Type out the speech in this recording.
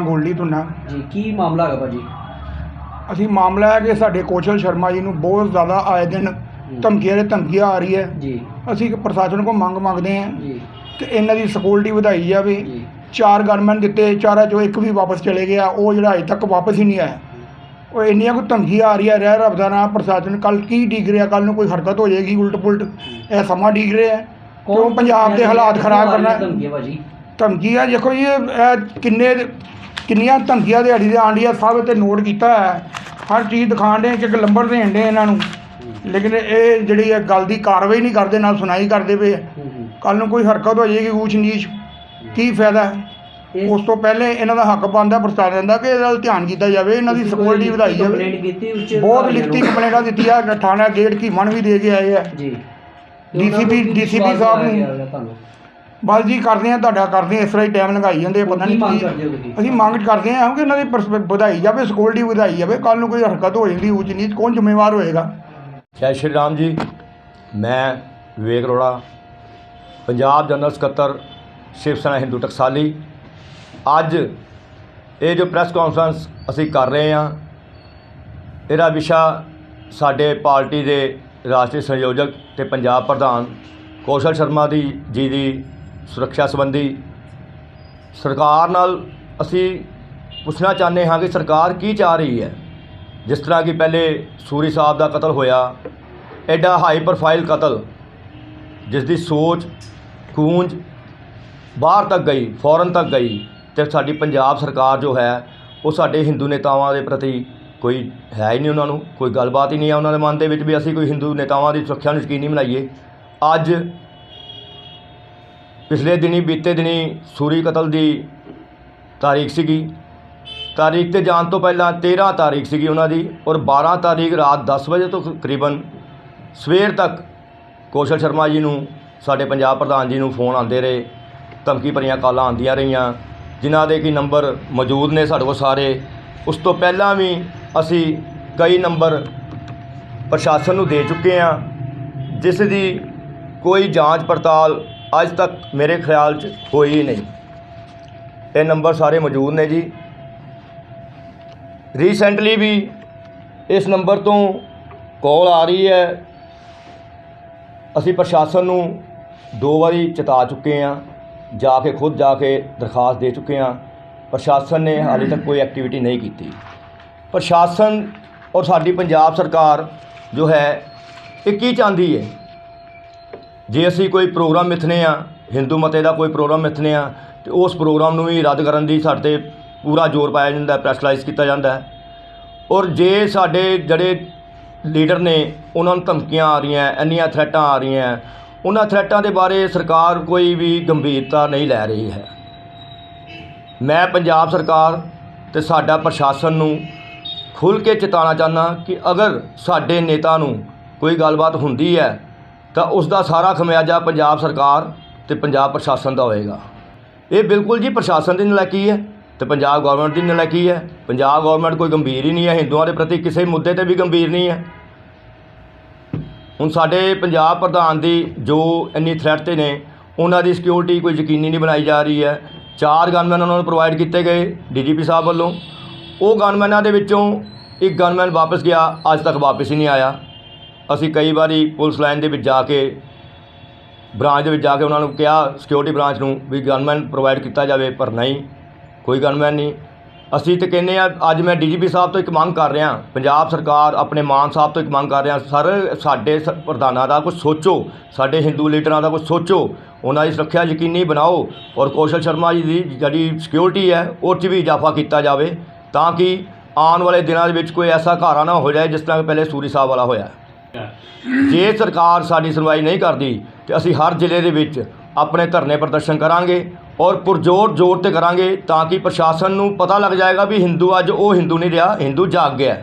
ਗੋਲਡੀ ਤੁਨਾ ਅਸੀਂ ਮਾਮਲਾ ਹੈ ਕਿ ਸਾਡੇ ਕੋਚਲ ਸ਼ਰਮਾ ਜੀ ਨੂੰ ਬਹੁਤ ਜ਼ਿਆਦਾ ਆਏ ਦਿਨ ਧਮਕੀਆਂ ਦੇ ਧਮਕੀਆਂ ਆ ਰਹੀ ਹੈ। ਜੀ। ਅਸੀਂ ਪ੍ਰਸ਼ਾਸਨ ਕੋਲ ਮੰਗ ਮੰਗਦੇ ਹਾਂ ਜੀ। ਕਿ ਇਹਨਾਂ ਦੀ ਸਕਿਉਰਟੀ ਵਧਾਈ ਜਾਵੇ। ਚਾਰ ਗਨਮੈਨ ਦਿੱਤੇ ਚਾਰਾਂ ਚੋਂ ਇੱਕ ਵੀ ਵਾਪਸ ਚਲੇ ਗਿਆ ਉਹ ਜਿਹੜਾ ਅਜੇ ਤੱਕ ਵਾਪਸ ਹੀ ਨਹੀਂ ਆਇਆ। ਉਹ ਇੰਨੀਆਂ ਕੋਈ ਧਮਕੀਆਂ ਆ ਰਹੀਆਂ ਰਹਿ ਰੱਬ ਦਾ ਨਾਮ ਪ੍ਰਸ਼ਾਸਨ ਕੱਲ ਕੀ ਡੀਕ ਰਿਹਾ ਕੱਲ ਨੂੰ ਕੋਈ ਹਰਕਤ ਹੋ ਜਾਏਗੀ ਉਲਟ ਪੁਲਟ ਇਹ ਸਮਾਂ ਡੀਕ ਰਿਹਾ ਹੈ। ਕਿਉਂ ਪੰਜਾਬ ਦੇ ਹਾਲਾਤ ਖਰਾਬ ਕਰਨਾ? ਹੈ? ਧਮਕੀ ਹੈ ਭਾਜੀ? ਧਮਕੀ ਆ ਦੇਖੋ ਜੀ ਇਹ ਕਿੰਨੇ ਕਿੰਨੀਆਂ ਧਮਕੀਆਂ ਦਿਹਾੜੀ ਦੇ ਆਂਡੀਆਂ ਸਭ ਤੇ ਨੋਟ ਕੀਤਾ ਹੈ। ਹਰ ਚੀਜ਼ ਦਿਖਾਣ ਦੇ ਕਿ ਲੰਬਰ ਦੇਣ ਦੇ ਇਹਨਾਂ ਨੂੰ। ਲੇਕਿਨ ਇਹ ਜਿਹੜੀ ਇਹ ਗੱਲ ਦੀ ਕਾਰਵਾਈ ਨਹੀਂ ਕਰਦੇ ਨਾਲ ਸੁਣਾਈ ਕਰਦੇ ਪਏ ਹੂੰ ਹੂੰ। ਕੱਲ ਨੂੰ ਕੋਈ ਹਰਕਤ ਹੋ ਜਾਏਗੀ ਊਚ ਨੀਚ ਕੀ ਫਾਇਦਾ? ਹੈ? ਉਸ ਤੋਂ ਪਹਿਲੇ ਇਹਨਾਂ ਦਾ ਹੱਕ ਬਣਦਾ ਪ੍ਰਸ਼ਾਸਨ ਦਾ ਕਿ ਇਹਦਾ ਧਿਆਨ ਕੀਤਾ ਜਾਵੇ ਇਹਨਾਂ ਦੀ ਸਿਕਿਉਰਿਟੀ ਵਧਾਈ ਜਾਵੇ। ਕੰਪਲੇਂਟ ਕੀਤੀ ਉੱਚ ਬਹੁਤ ਲਿਖਤੀ? ਕੰਪਲੇਂਟਾਂ ਦਿੱਤੀਆਂ ਥਾਣਾ ਗੇਟ ਕੀ ਮਨ ਵੀ ਦੇ ਕੇ ਆਏ ਆ। ਜੀ। DCP DCP ਸਾਹਿਬ ਨੂੰ- ਬਸ ਜੀ ਕਰਦੇ ਆ ਤੁਹਾਡਾ ਕਰਦੇ ਆ ਇਸ ਤਰ੍ਹਾਂ ਹੀ ਟਾਈਮ ਲਗਾਈ ਜਾਂਦੇ ਆ, ਪਤਾ ਨਹੀਂ ਮੰਗ ਕੀ ਕਰਦੇ ਹੋ ਤੁਸੀਂ? ਅਸੀਂ ਮੰਗ ਕਰਦੇ ਹਾਂ ਕਿ ਇਹਨਾਂ ਦੀ ਪਰਸ- ਵਧਾਈ ਜਾਵੇ ਸਿਕਿਉਰਿਟੀ ਵਧਾਈ ਜਾਵੇ ਕੱਲ ਨੂੰ ਕੋਈ ਹਰਕਤ ਹੋ ਜਾਂਦੀ ਉੱਚ ਨੀਚ ਕੌਣ ਜ਼ਿੰਮੇਵਾਰ ਹੋਏਗਾ? ਜੈ ਸ਼੍ਰੀ ਰਾਮ ਜੀ ਮੈਂ ਵਿਵੇਕ ਅਰੋੜਾ ਪੰਜਾਬ ਜਨਰਲ ਸਕੱਤਰ ਸ਼ਿਵ ਸੈਨਾ ਹਿੰਦੂ ਟਕਸਾਲੀ ਅੱਜ ਇਹ ਜੋ ਪ੍ਰੈਸ ਕਾਨਫਰੰਸ ਅਸੀਂ ਕਰ ਰਹੇ ਹਾਂ, ਇਹਦਾ ਵਿਸ਼ਾ ਸਾਡੇ ਪਾਰਟੀ ਦੇ ਰਾਸ਼ਟਰੀ ਸੰਯੋਜਕ ਤੇ ਪੰਜਾਬ ਪ੍ਰਧਾਨ ਕੌਸ਼ਲ ਸ਼ਰਮਾ ਦੀ ਜੀ ਦੀ ਸੁਰੱਖਿਆ ਸੰਬੰਧੀ ਸਰਕਾਰ ਨਾਲ ਅਸੀਂ ਪੁੱਛਣਾ ਚਾਹੁੰਦੇ ਹਾਂ ਕਿ ਸਰਕਾਰ ਕੀ ਚਾਹ ਰਹੀ ਹੈ। ਜਿਸ ਤਰ੍ਹਾਂ ਕਿ ਪਹਿਲੇ ਸੂਰੀ ਸਾਹਿਬ ਦਾ ਕਤਲ ਹੋਇਆ, ਐਡਾ ਹਾਈ ਪ੍ਰੋਫਾਈਲ ਕਤਲ, ਜਿਸ ਦੀ ਸੋਚ ਕੂੰਜ ਬਾਹਰ ਤੱਕ ਗਈ, ਫੌਰਨ ਤੱਕ ਗਈ ਅਤੇ ਸਾਡੀ ਪੰਜਾਬ ਸਰਕਾਰ ਜੋ ਹੈ, ਉਹ ਸਾਡੇ ਹਿੰਦੂ ਨੇਤਾਵਾਂ ਦੇ ਪ੍ਰਤੀ ਕੋਈ ਹੈ ਹੀ ਨਹੀਂ ਉਹਨਾਂ ਨੂੰ, ਕੋਈ ਗੱਲਬਾਤ ਹੀ ਨਹੀਂ ਹੈ ਉਹਨਾਂ ਦੇ ਮਨ ਦੇ ਵਿੱਚ ਵੀ ਅਸੀਂ ਕੋਈ ਹਿੰਦੂ ਨੇਤਾਵਾਂ ਦੀ ਸੁਰੱਖਿਆ ਨੂੰ ਯਕੀਨੀ ਬਣਾਈਏ। ਅੱਜ ਪਿਛਲੇ ਦਿਨੀ, ਬੀਤੇ ਦਿਨੀ ਸੂਰੀ ਕਤਲ ਦੀ ਤਾਰੀਖ ਸੀਗੀ। ਤਾਰੀਖ ਤੇ ਜਾਣ ਤੋਂ ਪਹਿਲਾਂ 13 ਤਾਰੀਖ ਸੀਗੀ ਉਹਨਾਂ ਦੀ ਔਰ 12 ਤਾਰੀਖ ਰਾਤ 10 ਵਜੇ ਤੋਂ ਤਕਰੀਬਨ ਸਵੇਰ ਤੱਕ ਕੌਸ਼ਲ ਸ਼ਰਮਾ ਜੀ ਨੂੰ, ਸਾਡੇ ਪੰਜਾਬ ਪ੍ਰਧਾਨ ਜੀ ਨੂੰ ਫੋਨ ਆਉਂਦੇ ਰਹੇ। ਧਮਕੀ ਭਰੀਆਂ ਕਾਲਾਂ ਆਉਂਦੀਆਂ ਰਹੀਆਂ। ਜਿਨ੍ਹਾਂ ਦੇ ਕਿ ਨੰਬਰ ਮੌਜੂਦ ਨੇ ਸਾਡੇ ਕੋਲ ਸਾਰੇ, ਉਸ ਤੋਂ ਪਹਿਲਾਂ ਵੀ ਅਸੀਂ ਕਈ ਨੰਬਰ ਪ੍ਰਸ਼ਾਸਨ ਨੂੰ ਦੇ ਚੁੱਕੇ ਹਾਂ, ਜਿਸ ਦੀ ਕੋਈ ਜਾਂਚ ਪੜਤਾਲ ਅੱਜ ਤੱਕ ਮੇਰੇ ਖਿਆਲ 'ਚ ਹੋਈ ਹੀ ਨਹੀਂ। ਇਹ ਨੰਬਰ ਸਾਰੇ ਮੌਜੂਦ ਨੇ ਜੀ। ਰੀਸੈਂਟਲੀ ਵੀ ਇਸ ਨੰਬਰ ਤੋਂ ਕਾਲ ਆ ਰਹੀ ਹੈ। ਅਸੀਂ ਪ੍ਰਸ਼ਾਸਨ ਨੂੰ ਦੋ ਵਾਰੀ ਚਿਤਾ ਚੁੱਕੇ ਹਾਂ। ਜਾ ਕੇ ਖੁਦ ਜਾ ਕੇ ਦਰਖਾਸਤ ਦੇ ਚੁੱਕੇ ਹਾਂ। ਪ੍ਰਸ਼ਾਸਨ ਨੇ ਹਾਲੇ ਤੱਕ ਕੋਈ ਐਕਟੀਵਿਟੀ ਨਹੀਂ ਕੀਤੀ। ਪ੍ਰਸ਼ਾਸਨ ਔਰ ਸਾਡੀ ਪੰਜਾਬ ਸਰਕਾਰ ਜੋ ਹੈ, ਇਹ ਕੀ ਚਾਹੁੰਦੀ ਹੈ? ਜੇ ਅਸੀਂ ਕੋਈ ਪ੍ਰੋਗਰਾਮ ਮਿਥਨੇ ਆ ਹਿੰਦੂ ਮਤੇ ਦਾ ਕੋਈ ਪ੍ਰੋਗਰਾਮ ਮਿਥਨੇ ਆ ਤੇ ਉਸ ਪ੍ਰੋਗਰਾਮ ਨੂੰ ਵੀ ਰੱਦ ਕਰਨ ਦੀ ਸਾਡੇ ਤੇ ਪੂਰਾ ਜ਼ੋਰ ਪਾਇਆ ਜਾਂਦਾ ਪ੍ਰੈਸ਼ਰਾਈਜ਼ ਕੀਤਾ ਜਾਂਦਾ ਔਰ ਜੇ ਸਾਡੇ ਜਿਹੜੇ ਲੀਡਰ ਨੇ, ਉਹਨਾਂ ਨੂੰ ਧਮਕੀਆਂ ਆ ਰਹੀਆਂ, ਇੰਨੀਆਂ ਥ੍ਰੈਟਾਂ ਆ ਰਹੀਆਂ ਉਹਨਾਂ ਥ੍ਰੈਟਾਂ ਦੇ ਬਾਰੇ ਸਰਕਾਰ ਕੋਈ ਵੀ ਗੰਭੀਰਤਾ ਨਹੀਂ ਲੈ ਰਹੀ ਹੈ। ਮੈਂ ਪੰਜਾਬ ਸਰਕਾਰ ਤੇ ਸਾਡਾ ਪ੍ਰਸ਼ਾਸਨ ਨੂੰ ਖੁੱਲ੍ਹ ਕੇ ਚੇਤਾਉਣਾ ਚਾਹੁੰਦਾ ਕਿ ਅਗਰ ਸਾਡੇ ਨੇਤਾ ਨੂੰ ਕੋਈ ਗੱਲਬਾਤ ਹੁੰਦੀ ਹੈ, ਤਾਂ ਉਸ ਦਾ ਸਾਰਾ ਖਮਿਆਜਾ ਪੰਜਾਬ ਸਰਕਾਰ ਤੇ ਪੰਜਾਬ ਪ੍ਰਸ਼ਾਸਨ ਦਾ ਹੋਏਗਾ। ਇਹ ਬਿਲਕੁਲ ਜੀ ਪ੍ਰਸ਼ਾਸਨ ਦੀ ਨਲਾਇਕੀ ਹੈ ਤੇ ਪੰਜਾਬ ਗਵਰਨਮੈਂਟ ਦੀ ਨਲਾਇਕੀ ਹੈ। ਪੰਜਾਬ ਗਵਰਨਮੈਂਟ ਕੋਈ ਗੰਭੀਰ ਹੀ ਨਹੀਂ ਹੈ, ਹਿੰਦੂਆਂ ਦੇ ਪ੍ਰਤੀ ਕਿਸੇ ਮੁੱਦੇ ਤੇ ਵੀ ਗੰਭੀਰ ਨਹੀਂ ਹੈ। ਹੁਣ ਸਾਡੇ ਪੰਜਾਬ ਪ੍ਰਧਾਨ ਦੀ ਜੋ ਇੰਨੀ ਥ੍ਰੈਟ ਤੇ ਨੇ, ਉਹਨਾਂ ਦੀ ਸਿਕਿਉਰਿਟੀ ਕੋਈ ਯਕੀਨੀ ਨਹੀਂ ਬਣਾਈ ਜਾ ਰਹੀ ਹੈ। ਚਾਰ ਗਨਮੈਨ ਉਹਨਾਂ ਨੂੰ ਪ੍ਰੋਵਾਈਡ ਕੀਤੇ ਗਏ ਡੀਜੀਪੀ ਸਾਹਿਬ ਵੱਲੋਂ। ਉਹ ਗਨਮੈਨਾਂ ਦੇ ਵਿੱਚੋਂ ਇੱਕ ਗਨਮੈਨ ਵਾਪਸ ਗਿਆ, ਅੱਜ ਤੱਕ ਵਾਪਸ ਹੀ ਨਹੀਂ ਆਇਆ। ਅਸੀਂ ਕਈ ਵਾਰੀ ਪੁਲਿਸ ਲਾਈਨ ਦੇ ਵਿੱਚ ਜਾ ਕੇ ਬ੍ਰਾਂਚ ਦੇ ਵਿੱਚ ਜਾ ਕੇ ਉਹਨਾਂ ਨੂੰ ਕਿਹਾ ਸਿਕਿਉਰਿਟੀ ਬ੍ਰਾਂਚ ਨੂੰ ਵੀ ਗਨਮੈਨ ਪ੍ਰੋਵਾਈਡ ਕੀਤਾ ਜਾਵੇ, ਪਰ ਨਹੀਂ, ਕੋਈ ਗਨਮੈਨ ਨਹੀਂ। ਅਸੀਂ ਤਾਂ ਕਹਿੰਦੇ ਆ ਅੱਜ ਮੈਂ ਡੀਜੀਪੀ ਸਾਹਿਬ ਤੋਂ ਇੱਕ ਮੰਗ ਕਰ ਰਿਹਾ, ਪੰਜਾਬ ਸਰਕਾਰ ਆਪਣੇ ਮਾਨ ਸਾਹਿਬ ਤੋਂ ਇੱਕ ਮੰਗ ਕਰ ਰਿਹਾ, ਸਰ, ਸਾਡੇ ਸ- ਪ੍ਰਧਾਨਾਂ ਦਾ ਕੁਝ ਸੋਚੋ, ਸਾਡੇ ਹਿੰਦੂ ਲੀਡਰਾਂ ਦਾ ਕੁਝ ਸੋਚੋ, ਉਹਨਾਂ ਦੀ ਸੁਰੱਖਿਆ ਯਕੀਨੀ ਬਣਾਓ, ਔਰ ਕੌਸ਼ਲ ਸ਼ਰਮਾ ਜੀ ਦੀ ਜਿਹੜੀ ਸਿਕਿਉਰਿਟੀ ਹੈ, ਉਹ 'ਚ ਵੀ ਇਜ਼ਾਫਾ ਕੀਤਾ ਜਾਵੇ, ਤਾਂ ਕਿ ਆਉਣ ਵਾਲੇ ਦਿਨਾਂ ਦੇ ਵਿੱਚ ਕੋਈ ਐਸਾ ਘਾਰਾ ਨਾ ਹੋ ਜਾਏ, ਜਿਸ ਤਰ੍ਹਾਂ ਪਹਿਲੇ ਸੂਰੀ ਸਾਹਿਬ ਵਾਲਾ ਹੋਇਆ। ਜੇ ਸਰਕਾਰ ਸਾਡੀ ਸੁਣਵਾਈ ਨਹੀਂ ਕਰਦੀ, ਤੇ ਅਸੀਂ ਹਰ ਜ਼ਿਲ੍ਹੇ ਦੇ ਵਿੱਚ ਆਪਣੇ ਧਰਨੇ ਪ੍ਰਦਰਸ਼ਨ ਕਰਾਂਗੇ ਔਰ ਪੁਰਜੋਰ ਜ਼ੋਰ ਤੇ ਕਰਾਂਗੇ ਤਾਂ ਕਿ ਪ੍ਰਸ਼ਾਸਨ ਨੂੰ ਪਤਾ ਲੱਗ ਜਾਏਗਾ ਵੀ ਹਿੰਦੂ ਅੱਜ ਉਹ ਹਿੰਦੂ ਨਹੀਂ ਰਿਹਾ, ਹਿੰਦੂ ਜਾਗ ਗਿਆ।